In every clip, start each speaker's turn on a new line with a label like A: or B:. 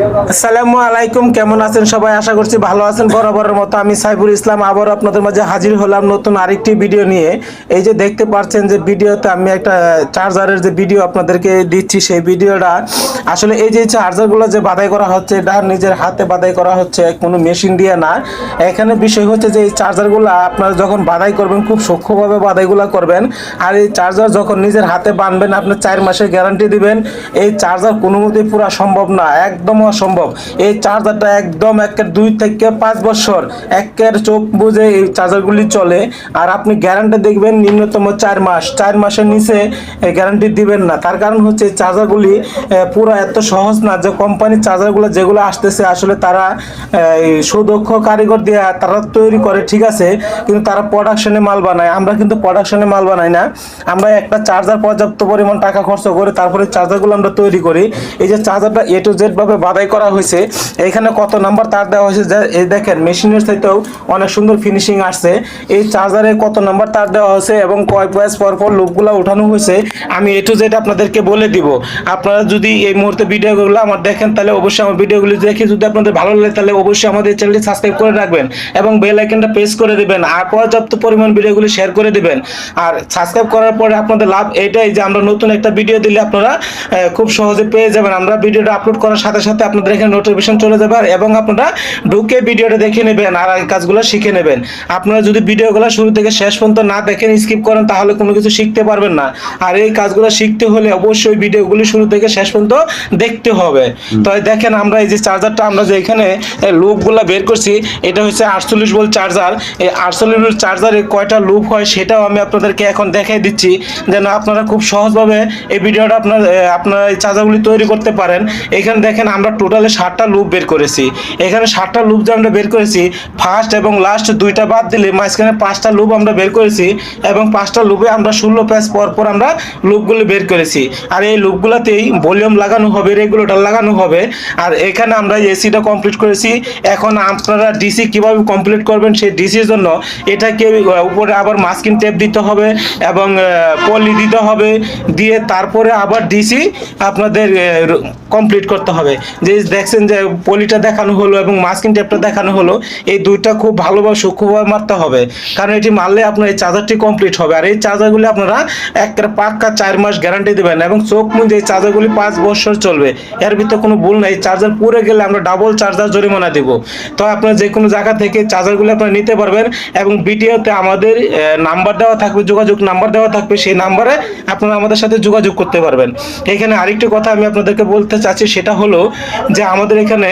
A: আসসালামু আলাইকুম, কেমন আছেন সবাই? আশা করছি ভালো আছেন। বরাবরের মতো আমি সাইফুল ইসলাম, আবার আপনাদের মাঝে হাজির হলাম নতুন আরেকটি ভিডিও নিয়ে। এই যে দেখতে পাচ্ছেন যে ভিডিওতে আমি একটা চার্জারের যে ভিডিও আপনাদেরকে দিচ্ছি, সেই ভিডিওটা, আসলে এই যে চার্জারগুলো যে বাদাই করা হচ্ছে, এটা নিজের হাতে বাদাই করা হচ্ছে, কোনো মেশিন দিয়ে না। এখানে বিষয় হচ্ছে যে এই চার্জারগুলো আপনারা যখন বাদাই করবেন, খুব সূক্ষ্মভাবে বাদাইগুলো করবেন। আর এই চার্জার যখন নিজের হাতে বানবেন, আপনি চার মাসের গ্যারান্টি দিবেন, এই চার্জার কোনো মতেই পুরা সম্ভব না। একদম অসম্ভব এই চার্জারটা একদম একের দুই থেকে পাঁচ বছর, একের চোখ বুঝে এই চার্জারগুলি চলে। আর আপনি গ্যারান্টি দেখবেন নিম্নতম চার মাস। চার মাসের নিচে গ্যারান্টি দিবেন না। তার কারণ হচ্ছে চার্জারগুলি পুরো এত সহজ না যে কোম্পানির চার্জারগুলো যেগুলো আসতেছে, আসলে তারা সুদক্ষ কারিগর দিয়ে তারা তৈরি করে, ঠিক আছে? কিন্তু তারা প্রোডাকশনে মাল বানায়। আমরা কিন্তু প্রোডাকশনে মাল বানাই না। আমরা একটা চার্জার পর্যাপ্ত পরিমাণ টাকা খরচ করে তারপরে চার্জারগুলো আমরা তৈরি করি। এই যে চার্জারটা এ টু জেড ভাবে বাদাই করা হয়েছে। এখানে কত নাম্বার তার দেওয়া হয়েছে? এই দেখেন মেশিনের সাথেও অনেক সুন্দর ফিনিশিং আসছে। এই চার্জারে কত নাম্বার তার দেওয়া হয়েছে এবং কয় পর পর লুপগুলো উঠানো হয়েছে, আমি এ টু জেড আপনাদেরকে বলে দিব। আপনারা যদি এই মুহূর্তে ভিডিওগুলো আমার দেখেন, তাহলে অবশ্যই আমার ভিডিওগুলি দেখে যদি আপনাদের ভালো লাগে, তাহলে অবশ্যই আমাদের চ্যানেলটি সাবস্ক্রাইব করে রাখবেন এবং বেল আইকনটা প্রেস করে দেবেন আর পর্যাপ্ত পরিমাণ ভিডিওগুলি শেয়ার করে দেবেন। আর সাবস্ক্রাইব করার পরে আপনাদের লাভ এটাই যে আমরা নতুন একটা ভিডিও দিলে আপনারা খুব সহজে পেয়ে যাবেন। আমরা ভিডিওটা আপলোড করার সাথে সাথে আপনাদের এখানে নোটিফিকেশন চলে যাবে আর এবং আপনারা ঢুকে ভিডিওটা দেখে নেবেন আর এই কাজগুলো শিখে নেবেন। আপনারা যদি ভিডিওগুলো শুরু থেকে শেষ পর্যন্ত না দেখেন স্কিপ করেন তাহলে কোনো কিছু শিখতে পারবেন না। আর এই কাজগুলো শিখতে হলে অবশ্যই ভিডিওগুলি শুরু থেকে শেষ পর্যন্ত দেখতে হবে। তো দেখেন আমরা এই যে চার্জারটা আমরা যে এখানে লুপগুলো বের করছি এটা হচ্ছে আটচল্লিশ ভোল্ট চার্জার এই আটচল্লিশ ভোল্ট চার্জারে কয়টা লুপ হয় সেটাও আমি আপনাদেরকে এখন দেখাই দিচ্ছি যেন আপনারা খুব সহজভাবে এই ভিডিওটা আপনার আপনারা এই চার্জারগুলি তৈরি করতে পারেন। এখানে দেখেন আমরা টোটালে ষাটটা লুপ বের করেছি। এখানে ষাটটা লুপ যে আমরা বের করেছি ফার্স্ট এবং লাস্ট দুইটা বাদ দিলে মাঝখানে পাঁচটা লুপ আমরা বের করেছি এবং পাঁচটা লুপে আমরা ষোলো প্যাচ পর পর আমরা লুপগুলি বের করেছি। আর এই লুপগুলোতেই ভলিউম লাগানো হবে রেগুলেটর লাগানো হবে। আর এখানে আমরা এসিটা কমপ্লিট করেছি। এখন আপনারা ডিসি কীভাবে কমপ্লিট করবেন সেই ডিসির জন্য এটাকে উপরে আবার মাস্কিং টেপ দিতে হবে এবং পলি দিতে হবে। দিয়ে তারপরে আবার ডিসি আপনাদের কমপ্লিট করতে হবে। যে দেখছেন যে পলিটা দেখানো হলো এবং মাস্কিং টেপটা দেখানো হলো, এই দুইটা খুব ভালোভাবে সূক্ষ্মভাবে মারতে হবে। কারণ এটি মারলে আপনার এই চার্জারটি কমপ্লিট হবে। আর এই চার্জারগুলি আপনারা একটা পাক্কা চার মাস গ্যারান্টি দেবেন এবং চোখ মুজে এই চার্জারগুলি পাঁচ বছর চলবে। এর ভিতরে কোনো ভুল নাই। চার্জার পুড়ে গেলে আমরা ডাবল চার্জার জরিমানা দেব। তো আপনার যে কোনো জায়গা থেকে চার্জারগুলি আপনারা নিতে পারবেন এবং ভিডিওতে আমাদের নাম্বার দেওয়া থাকবে, যোগাযোগ নাম্বার দেওয়া থাকবে, সেই নাম্বারে আপনারা আমাদের সাথে যোগাযোগ করতে পারবেন। এখানে আরেকটি কথা আমি আপনাদেরকে বলতে চাচ্ছি, সেটা হলো যে আমাদের এখানে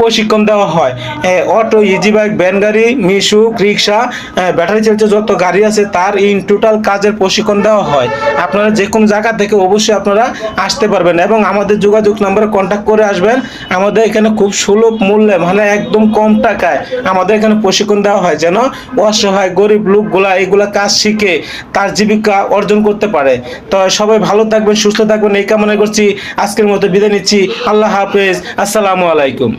A: প্রশিক্ষণ দেওয়া হয়। অটো ইজি বাইক ভ্যান গাড়ি মিশুক রিক্সা ব্যাটারি চালিত যত গাড়ি আছে তার ইন টোটাল কাজের প্রশিক্ষণ দেওয়া হয়। আপনারা যে কোনো জায়গা থেকে অবশ্যই আপনারা আসতে পারবেন এবং আমাদের যোগাযোগ নাম্বারে কন্ট্যাক্ট করে আসবেন। আমাদের এখানে খুব সুলভ মূল্যে মানে একদম কম টাকায় আমাদের এখানে প্রশিক্ষণ দেওয়া হয় যেন অসহায়, গরিব লোকগুলা এগুলা কাজ শিখে তার জীবিকা অর্জন করতে পারে। তো সবাই ভালো থাকবেন, সুস্থ থাকবেন, এই কামনা করছি। আজকের মতো বিদায় নিচ্ছি। আল্লাহ আসসালামু আলাইকুম।